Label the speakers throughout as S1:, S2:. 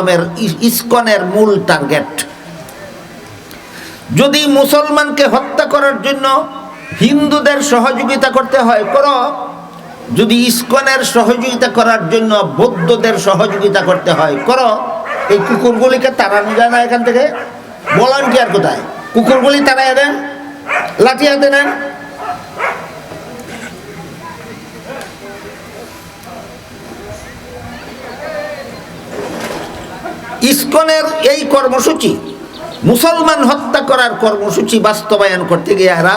S1: আদমের ই- ইস্কনের মূল টার্গেট যদি মুসলমানকে হত্যা করার জন্য হিন্দুদের সহযোগিতা করতে হয়, করো। যদি ইস্কনের সহযোগিতা করার জন্য বৌদ্ধদের সহযোগিতা করতে হয়, করো। এই কুকুরগুলিকে তাড়ানো যায় না এখান থেকে। ভলান্টিয়ার কোথায়? কুকুরগুলি তাড়াই দেন লাঠি নেন। ইস্কনের এই কর্মসূচি, মুসলমান হত্যা করার কর্মসূচি বাস্তবায়ন করতে গিয়ে এরা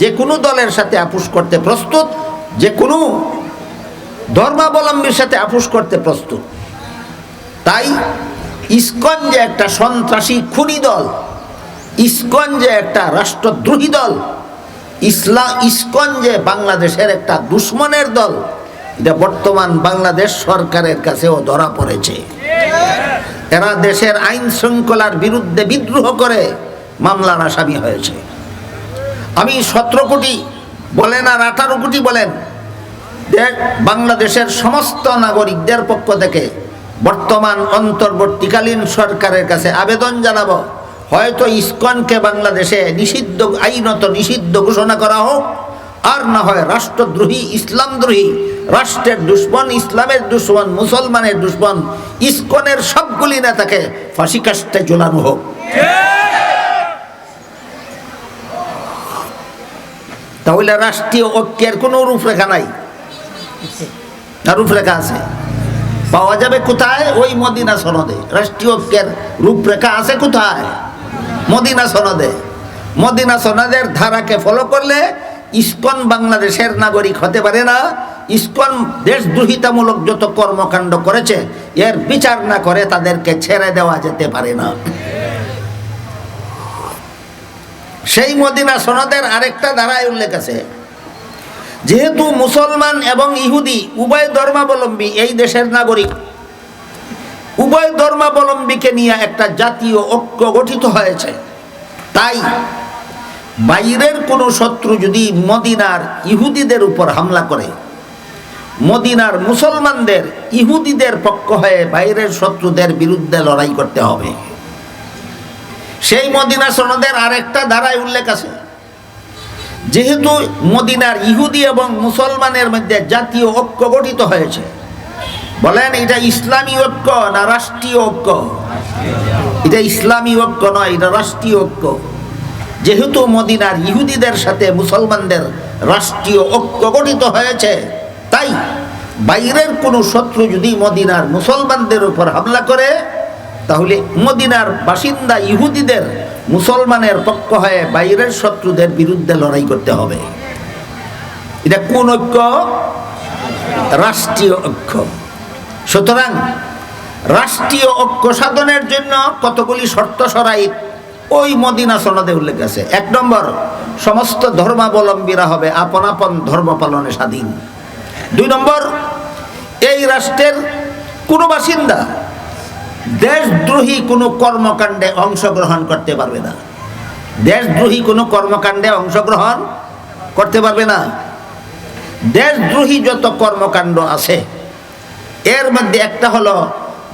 S1: যে কোনো দলের সাথে আপুস করতে প্রস্তুত, যে কোনো ধর্মাবলম্বীর সাথে আপুস করতে প্রস্তুত। তাই ইস্কন যে একটা সন্ত্রাসী খুনি দল, ইস্কন যে একটা রাষ্ট্রদ্রোহী দল ইসলাম ইস্কন যে বাংলাদেশের একটা দুশ্মনের দল, এটা বর্তমান বাংলাদেশ সরকারের কাছেও ধরা পড়েছে। এরা দেশের আইন শৃঙ্খলার বিরুদ্ধে বিদ্রোহ করে মামলার আসামি হয়েছে। আমি সতেরো কোটি বলেন আর আঠারো কোটি বলেন বাংলাদেশের সমস্ত নাগরিকদের পক্ষ থেকে বর্তমান অন্তর্বর্তীকালীন সরকারের কাছে আবেদন জানাব। হয়তো ইস্কনকে বাংলাদেশে নিষিদ্ধ, আইনত নিষিদ্ধ ঘোষণা করা হোক আর না হয় রাষ্ট্রদ্রোহী, ইসলামদ্রোহী, রাষ্ট্রের দুশ্মন, ইসলামের দুশ্মন, মুসলমানের দুশ্মন, ইস্কনের সবগুলি নেতাকে ফাঁসি কাস্টে ঝোলানো হোক। তাহলে রাষ্ট্রীয় ঐক্যের কোনো রূপরেখা নাই। রূপরেখা আছে। পাওয়া যাবে কোথায়? ওই মদিনা সনদে। রাষ্ট্রীয় ঐক্যের রূপরেখা আছে কোথায়? মদিনা সনদে। মদিনা সনদের ধারাকে ফলো করলে ইস্কন বাংলাদেশের নাগরিক হতে পারে না। ইস্কন দেশদ্রোহিতামূলক যত কর্মকাণ্ড করেছে, এর বিচার না করে তাদেরকে ছেড়ে দেওয়া যেতে পারে না। সেই মদিনা সনদের আরেকটা ধারায় উল্লেখ আছে। যেহেতু মুসলমান এবং ইহুদি উভয় ধর্মাবলম্বী, এই দেশের নাগরিক উভয় ধর্মাবলম্বীকে নিয়ে একটা জাতীয় ঐক্য গঠিত হয়েছে। তাই বাইরের কোনো শত্রু যদি মদিনার ইহুদিদের উপর হামলা করে, মদিনার মুসলমানদের ইহুদিদের পক্ষ হয়ে বাইরের শত্রুদের বিরুদ্ধে লড়াই করতে হবে। সেই মদিনা সনদের আরেকটা ধারায় উল্লেখ আছে। যেহেতু মদিনার ইহুদি এবং মুসলমানের মধ্যে জাতীয় ঐক্য গঠিত হয়েছে, বলেন এটা ইসলামী ঐক্য না রাষ্ট্রীয় ঐক্য? এটা ইসলামী ঐক্য নয়, এটা রাষ্ট্রীয় ঐক্য। যেহেতু মদিনার ইহুদিদের সাথে মুসলমানদের রাষ্ট্রীয় ঐক্য গঠিত হয়েছে, তাই বাইরের কোনো শত্রু যদি মদিনার মুসলমানদের উপর হামলা করে, তাহলে মদিনার বাসিন্দা ইহুদিদের মুসলমানের পক্ষ হয়ে বাইরের শত্রুদের বিরুদ্ধে লড়াই করতে হবে। এটা কোন ঐক্য? রাষ্ট্রীয় ঐক্য। সুতরাং রাষ্ট্রীয় ঐক্য সাধনের জন্য কতগুলি শর্ত সরাই ওই মদিনা সনদে উল্লেখ আছে। এক নম্বর, সমস্ত ধর্মাবলম্বীরা হবে আপন আপন ধর্ম পালনে স্বাধীন। দুই নম্বর, এই রাষ্ট্রের কোনো বাসিন্দা দেশদ্রোহী কোনো কর্মকাণ্ডে অংশগ্রহণ করতে পারবে না। দেশদ্রোহী কোনো কর্মকাণ্ডে অংশগ্রহণ করতে পারবে না। দেশদ্রোহী যত কর্মকাণ্ড আছে, এর মধ্যে একটা হলো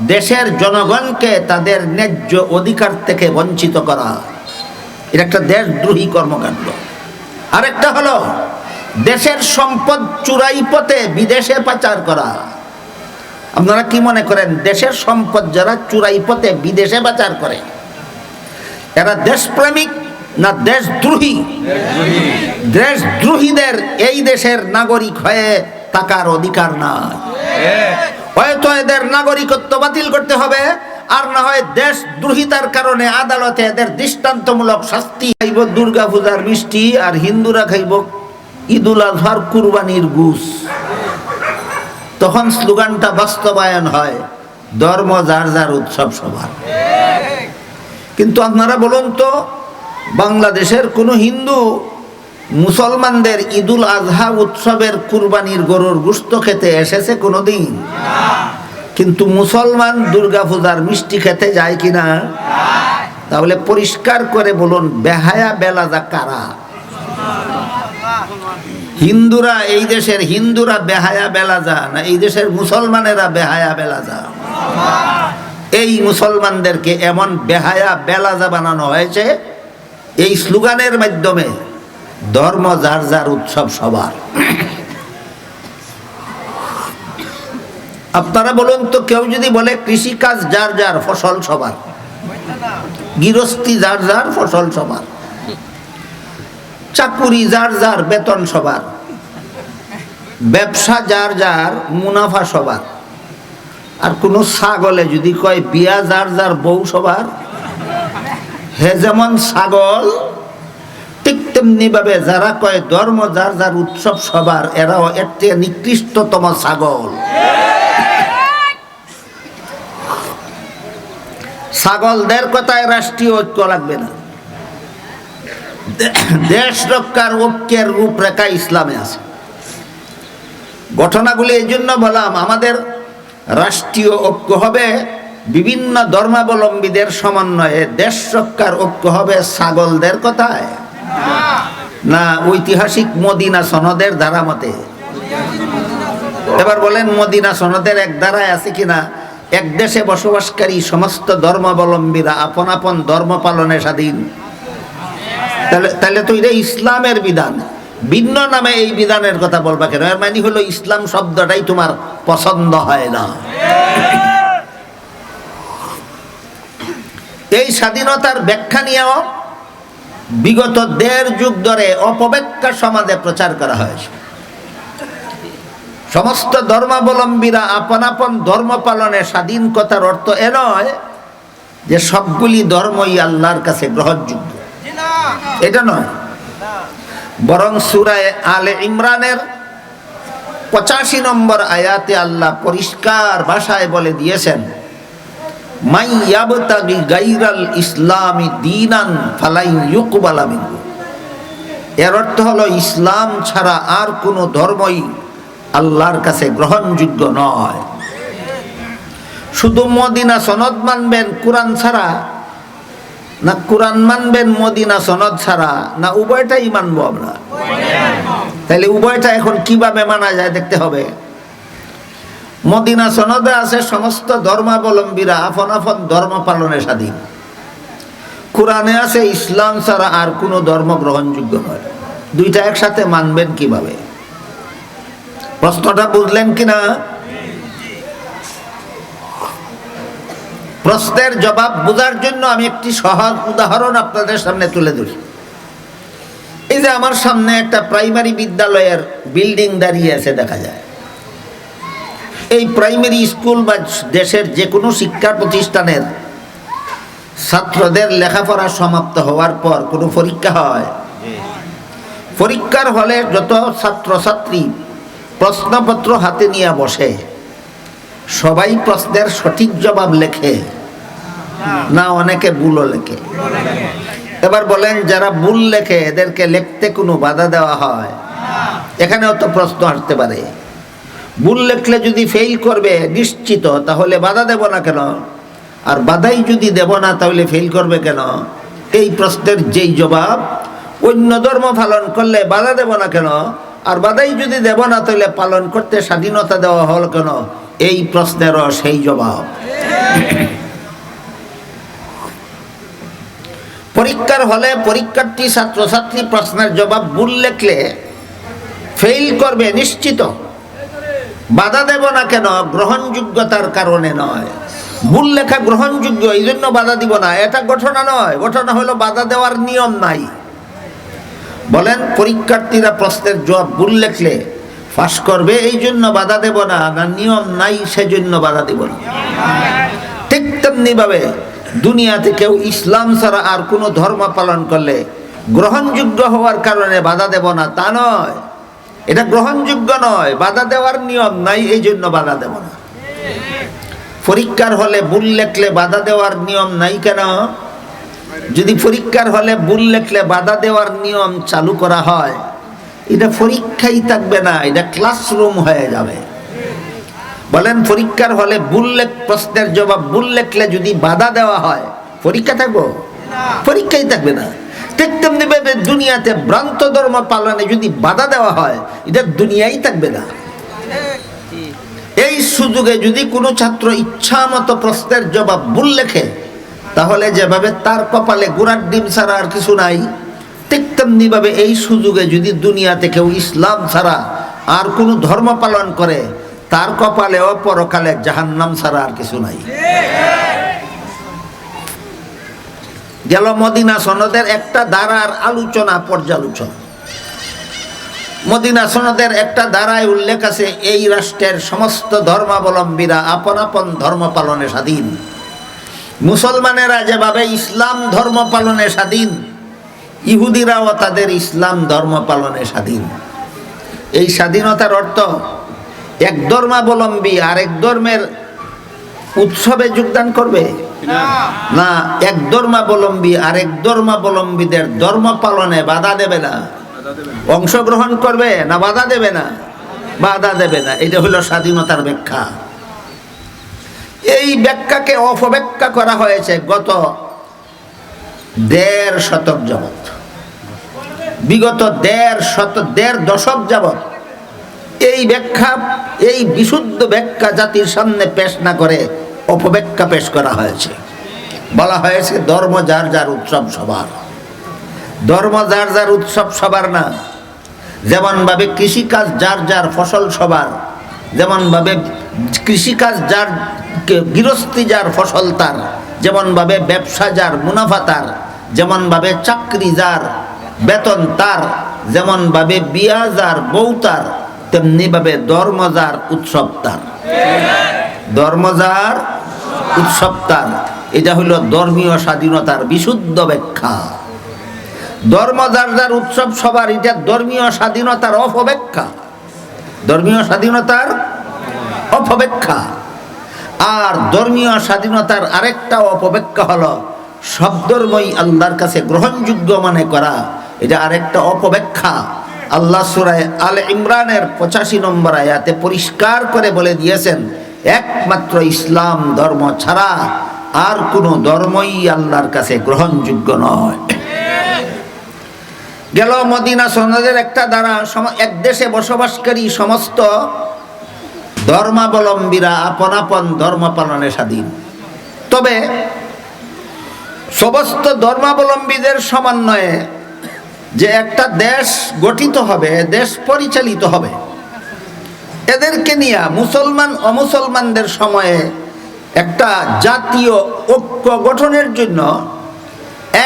S1: দেশের জনগণকে তাদের ন্যায্য অধিকার থেকে বঞ্চিত করা। এটা একটা দেশদ্রোহী কর্মকাণ্ড। আরেকটা হলো, দেশের সম্পদ চুরাই পথে বিদেশে পাচার করা। আপনারা কি মনে করেন, দেশের সম্পদ যারা চুরাই পথে বিদেশে পাচার করে, এরা দেশপ্রেমিক না দেশদ্রোহী? দেশদ্রোহীদের এই দেশের নাগরিক হয়ে থাকার অধিকার নাই। হয়তো এদের নাগরিকত্ব বাতিল করতে হবে, আর না হয় দেশ দ্রোহিতার কারণে আদালতে এদের দৃষ্টান্তমূলক শাস্তি খাইব দুর্গা পূজার মিষ্টি আর হিন্দুরা খাইব, ঈদুল আজহার কুরবানির গুস। তখন স্লোগানটা বাস্তবায়ন হয়, ধর্ম যার যার উৎসব সবার। কিন্তু আপনারা বলুন তো, বাংলাদেশের কোনো হিন্দু মুসলমানদের ঈদুল আজহা উৎসবের কুরবানির গরুর গুস্ত খেতে এসেছে কোনোদিন? কিন্তু মুসলমান দুর্গা পূজার মিষ্টি খেতে যায় কিনা? তাহলে পরিষ্কার করে বলুন, বেহায়া বেলাজা কারা? হিন্দুরা, এই দেশের হিন্দুরা বেহায়া বেলাজা না এই দেশের মুসলমানেরা বেহায়া বেলাজা? এই মুসলমানদেরকে এমন বেহায়া বেলাজা বানানো হয়েছে, এই স্লোগানের মাধ্যমে ধর্ম যার যার উৎসব সবার। আপনারা বলুন তো, কেউ যদি বলে কৃষিকাজ যার যার, ফসল সবার। গৃহস্থী যার যার, ফসল সবার। চাকুরি যার যার, বেতন সবার। ব্যবসা যার যার, মুনাফা সবার। আর কোন ছাগলে যদি কয়, বিয়া যার যার, বউ সবার। হে যেমন ছাগল ঠিক তেমনি ভাবে যারা কয় ধর্ম, যার যার উৎসব সবার, এরাও এর থেকে নিকৃষ্টতম ছাগল। ছাগলদের কথায় রাষ্ট্রীয় ঐক্য লাগবে না। দেশ রক্ষার ঐক্যের রূপরেখা ইসলামে আছে। ঘটনাগুলি এই জন্য বললাম, আমাদের রাষ্ট্রীয় ঐক্য হবে বিভিন্ন ধর্মাবলম্বীদের সমন্বয়ে। দেশ রক্ষার ঐক্য হবে ছাগলদের কথায়। না ঐতিহাসিক মদিনা সনদের ধারা মতে। এবার বলেন, মদিনা সনদের এক ধারায় আছে কিনা? এক দেশে বসবাসকারী সমস্ত ধর্মাবলম্বীরা আপন আপন ধর্ম পালনে স্বাধীন। তাহলে তাহলে তো এটা ইসলামের বিধান। ভিন্ন নামে এই বিধানের কথা বলবা কেন? এর মানে হলো ইসলাম শব্দটাই তোমার পছন্দ হয় না। এই স্বাধীনতার ব্যাখ্যা নিয়েও বিগত দেড় যুগ ধরে অপব্যাখ্যা সমাজে প্রচার করা হয়েছে। সমস্ত ধর্মাবলম্বীরা আপন আপন ধর্ম পালনে স্বাধীন কথার অর্থ এ নয় যে সবগুলি ধর্মই আল্লাহর কাছে গ্রহণযোগ্য। এটা নয়। বরং সুরায় আলে ইমরানের পঁচাশি নম্বর আয়াতে আল্লাহ পরিষ্কার ভাষায় বলে দিয়েছেন মাই ইয়াবতাগি গাইরাল ইসলামি দিনান ফালাই ইউকবালা মিনহু। এর অর্থ হলো, ইসলাম ছাড়া আর কোনো ধর্মই আল্লাহর কাছে গ্রহণযোগ্য নয়। শুধু মদিনা সনদ মানবেন, কোরআন ছাড়া, না কোরআন মানবেন, মদিনা সনদ ছাড়া, না উভয়টাই মানবো আমরা? তাহলে উভয়টা এখন কীভাবে মানা যায় দেখতে হবে। মদিনা সনদে আছে সমস্ত ধর্মাবলম্বীরা আপন আপন ধর্ম পালনে স্বাধীন। কোরআনে আছে, ইসলাম ছাড়া আর কোনো ধর্ম গ্রহণযোগ্য নয়। দুইটা একসাথে মানবেন কীভাবে? প্রশ্নটা বুঝলেন কিনা? প্রশ্নের জবাব বোঝার জন্য আমি একটি সহজ উদাহরণ আপনাদের সামনে তুলে ধরি। এই যে আমার সামনে একটা প্রাইমারি বিদ্যালয়ের বিল্ডিং দাঁড়িয়ে আছে, দেখা যায়। এই প্রাইমারি স্কুল বা দেশের যে কোনো শিক্ষা প্রতিষ্ঠানের ছাত্রদের লেখাপড়া সমাপ্ত হওয়ার পর কোনো পরীক্ষা হয়? পরীক্ষার হলে যত ছাত্রছাত্রী প্রশ্নপত্র হাতে নিয়ে বসে, সবাই প্রশ্নের সঠিক জবাব লেখে না অনেকে ভুলও লেখে। এবার বলেন, যারা ভুল লেখে, এদেরকে লিখতে কোনো বাধা দেওয়া হয়? এখানেও তো প্রশ্ন আসতে পারে। ভুল লেখলে যদি ফেল করবে, নিশ্চিত, তাহলে বাধা দেব না কেন? আর বাধাই যদি দেব না, তাহলে ফেল করবে কেন? এই প্রশ্নের যেই জবাব, অন্য ধর্ম পালন করলে বাধা দেব না কেন? আর বাধাই যদি দেব না, তাহলে পালন করতে স্বাধীনতা দেওয়া হল কেন? এই প্রশ্নেরও সেই জবাব। পরীক্ষার হলে পরীক্ষার্থী, ছাত্রছাত্রী প্রশ্নের জবাব ভুল লেখলে ফেল করবে, নিশ্চিত। বাধা দেব না কেন? গ্রহণযোগ্যতার কারণে নয়। ভুল লেখা গ্রহণযোগ্য এই জন্য বাধা দিব না। এটা ঘটনা নয়, ঘটনা হলো বাধা দেওয়ার নিয়ম নাই। বলেন, পরীক্ষার্থীরা প্রশ্নের জবাব ভুল লেখলে ফাঁস করবে এই জন্য বাধা দেব না না নিয়ম নাই, সেজন্য বাধা দেব না। ঠিক তেমনিভাবে দুনিয়াতে কেউ ইসলাম ছাড়া আর কোনো ধর্ম পালন করলে গ্রহণযোগ্য হওয়ার কারণে বাধা দেব না, তা নয়। এটা গ্রহণযোগ্য নয়, বাধা দেওয়ার নিয়ম নাই এই জন্য বাধা দেব না। পরীক্ষার হলে ভুল লেখলে বাধা দেওয়ার নিয়ম নাই কেন? যদি পরীক্ষার হলে ভুল লেখলে বাধা দেওয়ার নিয়ম চালু করা হয়, এটা পরীক্ষাই থাকবে না, এটা ক্লাসরুম হয়ে যাবে। বলেন, পরীক্ষার হলে ভুল লেখ, প্রশ্নের জবাব ভুল লেখলে যদি বাধা দেওয়া হয়, পরীক্ষা থাকব? পরীক্ষাই থাকবে না। ঠিক তেমনি দুনিয়াতে ভ্রান্ত ধর্ম পালনে যদি বাধা দেওয়া হয়, এটা দুনিয়াই থাকবে না। এই সুযোগে যদি কোনো ছাত্র ইচ্ছা মতো প্রশ্নের জবাব ভুল লেখে, তাহলে যেভাবে তার কপালে গোড়ার ডিম ছাড়া আর কিছু নাই, ঠিক তেমনিভাবে এই সুযোগে যদি দুনিয়াতে কেউ ইসলাম ছাড়া আর কোনো ধর্ম পালন করে, তার কপালেও পরকালে জাহান্নাম ছাড়া আর কিছু নাই। গেল মদিনা সনদের একটা দ্বারার আলোচনা, পর্যালোচনা। মদিনা সনদের একটা দ্বারায় উল্লেখ আছে, এই রাষ্ট্রের সমস্ত ধর্মাবলম্বীরা আপন আপন ধর্ম পালনে স্বাধীন। মুসলমানেরা যেভাবে ইসলাম ধর্ম পালনে স্বাধীন, ইহুদিরাও তাদের ইসলাম ধর্ম পালনে স্বাধীন। এই স্বাধীনতার অর্থ এক ধর্মাবলম্বী আরেক ধর্মের উৎসবে যোগদান করবে? না। এক ধর্মাবলম্বী আর এক ধর্মাবলম্বীদের ধর্ম পালনে বাধা দেবে না। অংশগ্রহণ করবে না বাধা দেবে না? বাধা দেবে না। এটা হলো স্বাধীনতার ব্যাখ্যা। এই ব্যাখ্যাকে অপব্যাখ্যা করা হয়েছে গত দেড় শতক যাবৎ। বিগত দেড় শত দেড় দশক যাবৎ এই ব্যাখ্যা এই বিশুদ্ধ ব্যাখ্যা জাতির সামনে পেশ না করে অপব্যাখ্যা পেশ করা হয়েছে। বলা হয়েছে, ধর্ম যার যার উৎসব সবার। ধর্ম যার যার উৎসব সবার না। যেমনভাবে কৃষিকাজ যার যার ফসল সবার যেমনভাবে কৃষিকাজ যার গৃহস্থী যার ফসল তার যেমনভাবে ব্যবসা যার মুনাফা তার যেমনভাবে চাকরি যার বেতন তার যেমনভাবে বিয়া যার বউ তার তেমনিভাবে ধর্ম যার উৎসব তার। ধর্ম যার উৎসব তার এটা হলো ধর্মীয় স্বাধীনতার বিশুদ্ধ ব্যাখ্যা। ধর্ম যার যার উৎসব সবার, এটা ধর্মীয় স্বাধীনতার অপব্যাখ্যা। ধর্মীয় স্বাধীনতার অপব্যাখ্যা। আর ধর্মীয় স্বাধীনতার আরেকটা অপব্যাখ্যা হলো সব ধর্মই আল্লাহর কাছে গ্রহণযোগ্য মনে করা। এটা আরেকটা অপব্যাখ্যা। আল্লাহ সুরায় আল ইমরানের পঁচাশি নম্বর আয়াতে পরিষ্কার করে বলে দিয়েছেন একমাত্র ইসলাম ধর্ম ছাড়া আর কোনো ধর্মই আল্লাহর কাছে গ্রহণযোগ্য নয়। গেল মদিনা সনদের একটা দ্বারা এক দেশে বসবাসকারী সমস্ত ধর্মাবলম্বীরা আপন আপন ধর্ম পালনে স্বাধীন। তবে সমস্ত ধর্মাবলম্বীদের সমন্বয়ে যে একটা দেশ গঠিত হবে, দেশ পরিচালিত হবে এদেরকে নিয়ে মুসলমান, অমুসলমানদের সময়ে একটা জাতীয় ঐক্য গঠনের জন্য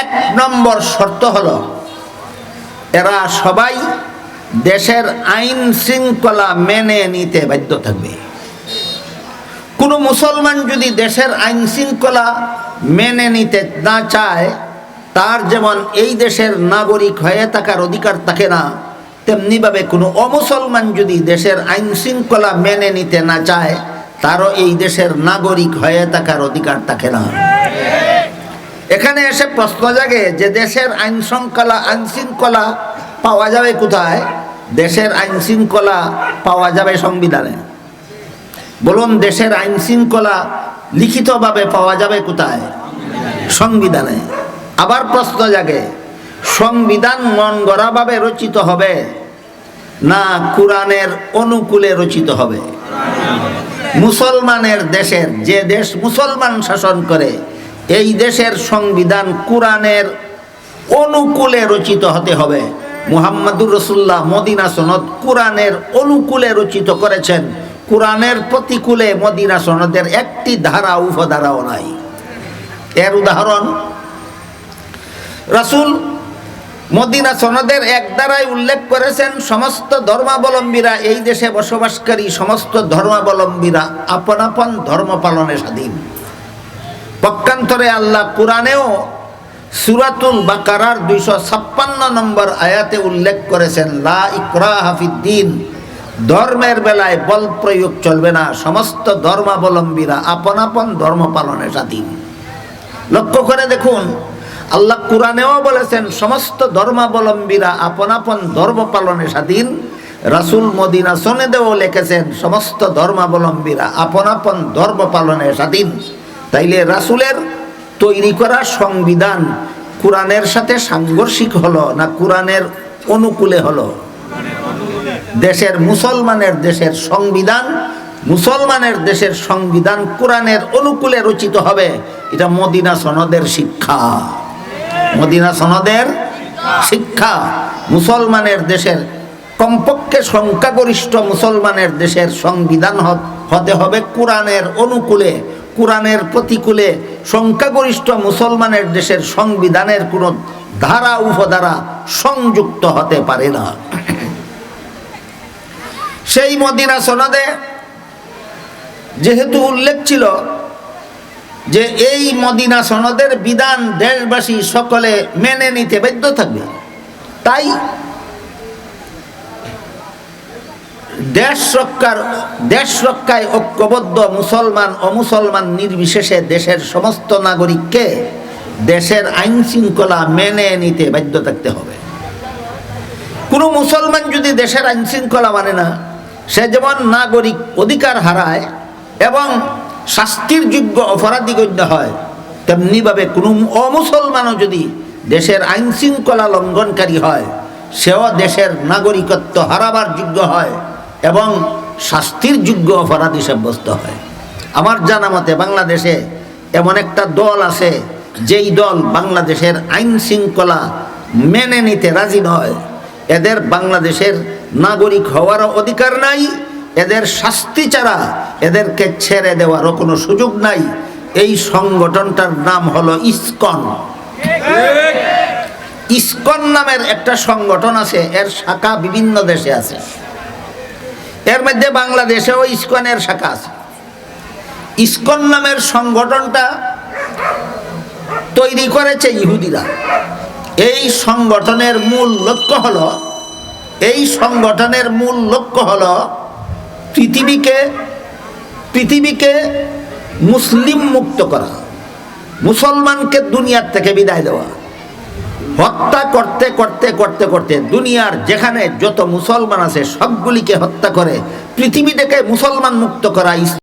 S1: এক নম্বর শর্ত হলো, এরা সবাই দেশের আইন শৃঙ্খলা মেনে নিতে বাধ্য থাকবে। কোনো মুসলমান যদি দেশের আইন শৃঙ্খলা মেনে নিতে না চায়, তার যেমন এই দেশের নাগরিক হয়ে থাকার অধিকার থাকে না তেমনিভাবে কোনো অমুসলমান যদি দেশের আইন শৃঙ্খলা মেনে নিতে না চায়, তারও এই দেশের নাগরিক হয়ে থাকার অধিকার থাকে না। এখানে এসে প্রশ্ন জাগে যে দেশের আইন শৃঙ্খলা আইন শৃঙ্খলা পাওয়া যাবে কোথায়? দেশের আইন শৃঙ্খলা পাওয়া যাবে সংবিধানে। বলুন, দেশের আইন শৃঙ্খলা লিখিতভাবে পাওয়া যাবে কোথায়? সংবিধানে। আবার প্রশ্ন জাগে সংবিধান মন গড়াভাবে রচিত হবে, না কোরআনের অনুকূলে রচিত হবে। মুসলমানের দেশের যে দেশ মুসলমান শাসন করে, এই দেশের সংবিধান কোরআনের অনুকূলে রচিত হতে হবে। মুহাম্মাদুর রসুল্লাহ মদিনা সনদ কোরআনের অনুকূলে রচিত করেছেন। কোরআনের প্রতিকূলে মদিনা সনদের একটি ধারা, উপধারাও নাই। এর উদাহরণ, রাসুল মদিনা সনদের এক দ্বারাই উল্লেখ করেছেন, সমস্ত ধর্মাবলম্বীরা এই দেশে বসবাসকারী সমস্ত ধর্মাবলম্বীরা আপন আপন ধর্ম পালনে স্বাধীন। পক্ষান্তরে আল্লাহ কোরআনেও সুরাতুল বাকারার দুইশো ছাপ্পান্ন নম্বর আয়াতে উল্লেখ করেছেন, লা ইকরা হাফিদ্দিন ধর্মের বেলায় বল প্রয়োগ চলবে না, সমস্ত ধর্মাবলম্বীরা আপন আপন ধর্ম পালনে স্বাধীন। লক্ষ্য করে দেখুন আল্লাহ কোরআনেও বলেছেন, সমস্ত ধর্মাবলম্বীরা আপন আপন ধর্ম পালনে স্বাধীন। রাসুল মদিনা সনেদেও লিখেছেন, সমস্ত ধর্মাবলম্বীরা আপন আপন ধর্ম পালনে স্বাধীন। তাইলে রাসুলের তৈরি করা সংবিধান কোরআনের সাথে সাংঘর্ষিক হলো না কোরআনের অনুকূলে হলো? দেশের মুসলমানের দেশের সংবিধান, মুসলমানের দেশের সংবিধান কোরআনের অনুকূলে রচিত হবে। এটা মদিনা সনদের শিক্ষা। মদিনা সনদের শিক্ষা মুসলমানের দেশের কমপক্ষে সংখ্যাগরিষ্ঠ মুসলমানের দেশের সংবিধান হতে হবে কোরআনের অনুকূলে, কোরআনের প্রতিকূলে। সংখ্যাগরিষ্ঠ মুসলমানের দেশের সংবিধানের কোনো ধারা, উপধারা সংযুক্ত হতে পারে না। সেই মদিনা সনদে যেহেতু উল্লেখ ছিল যে এই মদিনা সনদের বিধান দেশবাসী সকলে মেনে নিতে বাধ্য থাকবে। তাই দেশ রক্ষার, দেশ রক্ষায় ঐক্যবদ্ধ মুসলমান অমুসলমান নির্বিশেষে দেশের সমস্ত নাগরিককে দেশের আইন শৃঙ্খলা মেনে নিতে বাধ্য থাকতে হবে। কোনো মুসলমান যদি দেশের আইন শৃঙ্খলা মানে না, সে যেমন নাগরিক অধিকার হারায় এবং শাস্তির যোগ্য অপরাধী গণ্য হয় তেমনিভাবে কোনো অমুসলমানও যদি দেশের আইন শৃঙ্খলা লঙ্ঘনকারী হয়, সেও দেশের নাগরিকত্ব হারাবার যোগ্য হয় এবং শাস্তির যোগ্য অপরাধী সাব্যস্ত হয়। আমার জানা মতে বাংলাদেশে এমন একটা দল আছে, যেই দল বাংলাদেশের আইন শৃঙ্খলা মেনে নিতে রাজি নয়। এদের বাংলাদেশের নাগরিক হওয়ারও অধিকার নাই এদের শাস্তি ছাড়া এদেরকে ছেড়ে দেওয়ারও কোনো সুযোগ নাই। এই সংগঠনটার নাম হলো ইস্কন। ইস্কন নামের একটা সংগঠন আছে, এর শাখা বিভিন্ন দেশে আছে। এর মধ্যে বাংলাদেশেও ইস্কনের শাখা আছে। ইস্কন নামের সংগঠনটা তৈরি করেছে ইহুদিরা। এই সংগঠনের মূল লক্ষ্য হলো, এই সংগঠনের মূল লক্ষ্য হলো পৃথিবীকে পৃথিবীকে মুসলিম মুক্ত করা, মুসলমানকে দুনিয়ার থেকে বিদায় দেওয়া, হত্যা করতে করতে করতে করতে দুনিয়ার যেখানে যত মুসলমান আছে সবগুলিকে হত্যা করে পৃথিবীটাকে মুসলমান মুক্ত করা